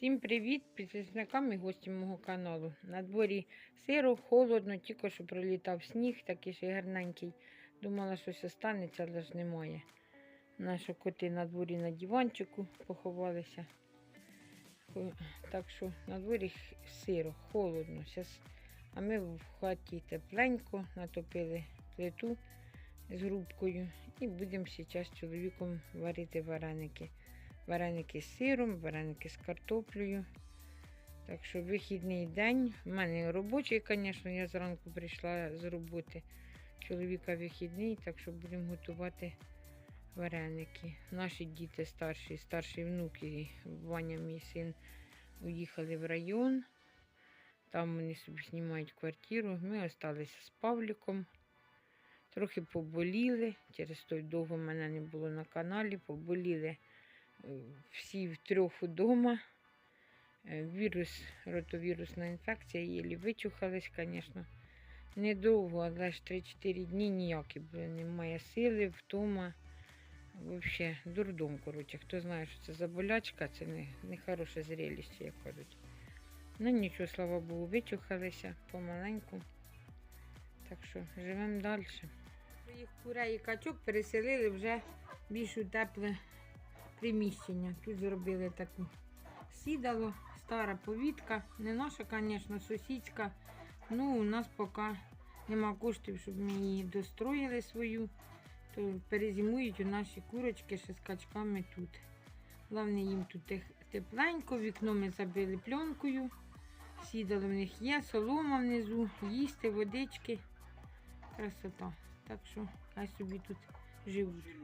Всім привіт підписникам і гостям мого каналу. На дворі сиро, холодно, тільки що пролітав сніг, такий ще гарненький. Думала, щось станеться, але ж немає. Наші коти на дворі на диванчику поховалися. Так що на дворі сиро, холодно. А ми в хаті тепленько натопили плиту з грубкою і будемо зараз з чоловіком варити вареники. Вареники з сиром, вареники з картоплею. Так що вихідний день. У мене робочий, звісно, я зранку прийшла з роботи. Чоловіка вихідний, так що будемо готувати вареники. Наші діти старші, старший внук і Ваня, мій син, уїхали в район. Там вони собі знімають квартиру. Ми залишилися з Павліком. Трохи поболіли. Через той довго мене не було на каналі. Поболіли всі втрьох удома. Е, Вірус, ротовірусна інфекція, єлі вичухались, звісно. Недовго, але ж 3-4 дні ніякі були. Немає сили, втома. Взагалі, дурдом, коротше. Хто знає, що це за болячка, це не, не хороше зрелище, як кажуть. Ну нічого, слава Богу, вичухалися помаленьку. Так що живемо далі. Своїх курей і качок переселили вже більш у тепле приміщення. Тут зробили таку сідало, стара повітка. Не наша, звісно, сусідська. Ну, у нас поки нема коштів, щоб ми її достроїли свою. То перезимують у наші курочки ще з качками тут. Головне, їм тут тепленько, вікно ми забили пленкою. Сідало в них є, солома внизу, їсти, водички. Красота. Так що хай собі тут J'ai oublié.